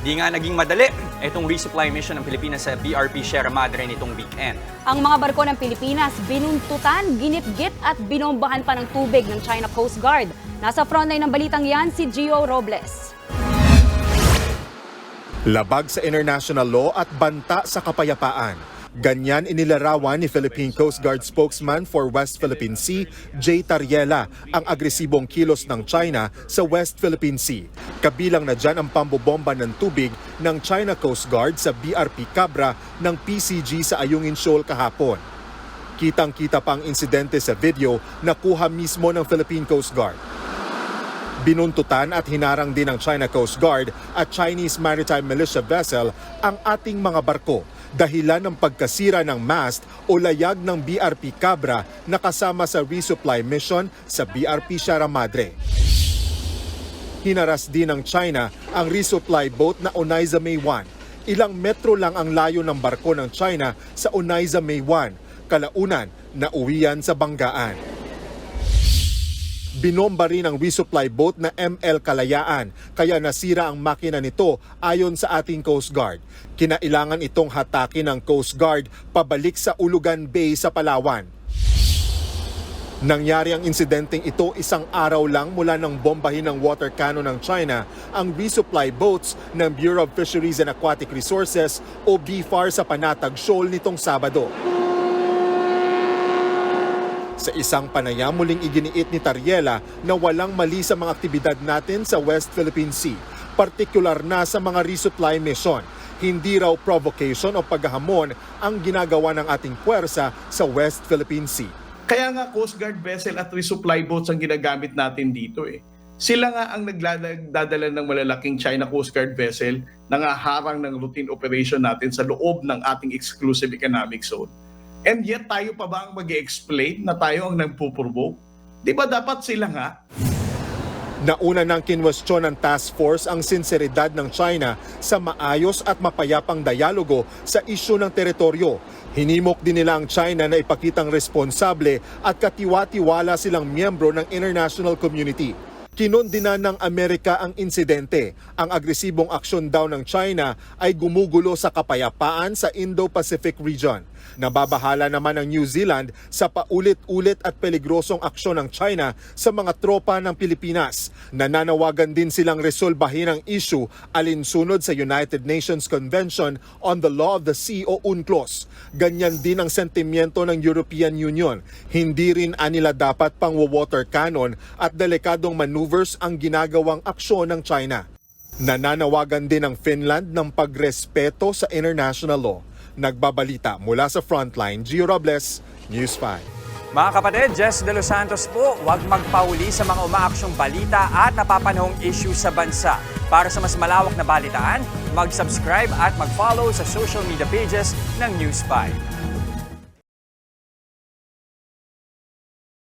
Di nga naging madali itong resupply mission ng Pilipinas sa BRP Sierra Madre nitong weekend. Ang mga barko ng Pilipinas binuntutan, ginitgit at binombahan pa ng tubig ng China Coast Guard. Nasa frontline ng balitang yan si Gio Robles. Labag sa international law at banta sa kapayapaan. Ganyan inilarawan ni Philippine Coast Guard spokesman for West Philippine Sea, Jay Tariela, ang agresibong kilos ng China sa West Philippine Sea. Kabilang na dyan ang pambobomba ng tubig ng China Coast Guard sa BRP Cabra ng PCG sa Ayungin Shoal kahapon. Kitang-kita pa ang insidente sa video na kuha mismo ng Philippine Coast Guard. Binuntutan at hinarang din ng China Coast Guard at Chinese Maritime Militia vessel ang ating mga barko dahilan ng pagkasira ng mast o layag ng BRP Cabra na kasama sa resupply mission sa BRP Sierra Madre. Hinaras din ng China ang resupply boat na Onaiza May 1. Ilang metro lang ang layo ng barko ng China sa Onaiza May 1, kalaunan na uwian sa banggaan. Binomba rin ang resupply boat na ML Kalayaan kaya nasira ang makina nito ayon sa ating Coast Guard. Kinailangan itong hatakin ng Coast Guard pabalik sa Ulugan Bay sa Palawan. Nangyari ang insidenteng ito isang araw lang mula ng bombahin ng water cannon ng China ang resupply boats ng Bureau of Fisheries and Aquatic Resources o BFAR sa Panatag Shoal nitong Sabado. Sa isang panayam muling iginiit ni Tariela na walang mali sa mga aktibidad natin sa West Philippine Sea, partikular na sa mga resupply mission. Hindi raw provocation o paghahamon ang ginagawa ng ating puwersa sa West Philippine Sea. Kaya nga Coast Guard vessel at resupply boats ang ginagamit natin dito eh. Sila nga ang nagdadala ng malalaking China Coast Guard vessel na nga harang ng routine operation natin sa loob ng ating exclusive economic zone. And yet tayo pa ba ang mag explain na tayo ang nagpuprovoke? Di ba dapat sila nga? Nauna nang kinwestiyon ng task force ang sinseridad ng China sa maayos at mapayapang dialogo sa isyu ng teritoryo. Hinimok din nila ang China na ipakitang responsable at katiwa-tiwala silang miyembro ng international community. Kinondina ng Amerika ang insidente. Ang agresibong aksyon daw ng China ay gumugulo sa kapayapaan sa Indo-Pacific region. Nababahala naman ang New Zealand sa paulit-ulit at peligrosong aksyon ng China sa mga tropa ng Pilipinas. Nananawagan din silang resolbahin ang issue alinsunod sa United Nations Convention on the Law of the Sea o UNCLOS. Ganyan din ang sentimiento ng European Union. Hindi rin anila dapat pang water cannon at delikadong maneuvers ang ginagawang aksyon ng China. Nananawagan din ang Finland ng pagrespeto sa international law. Nagbabalita mula sa Frontline, Gio Robles, News 5. Mga kapatid, Jess De Los Santos po, huwag magpahuli sa mga umaaksyong balita at napapanahong issue sa bansa. Para sa mas malawak na balitaan, mag-subscribe at mag-follow sa social media pages ng News 5.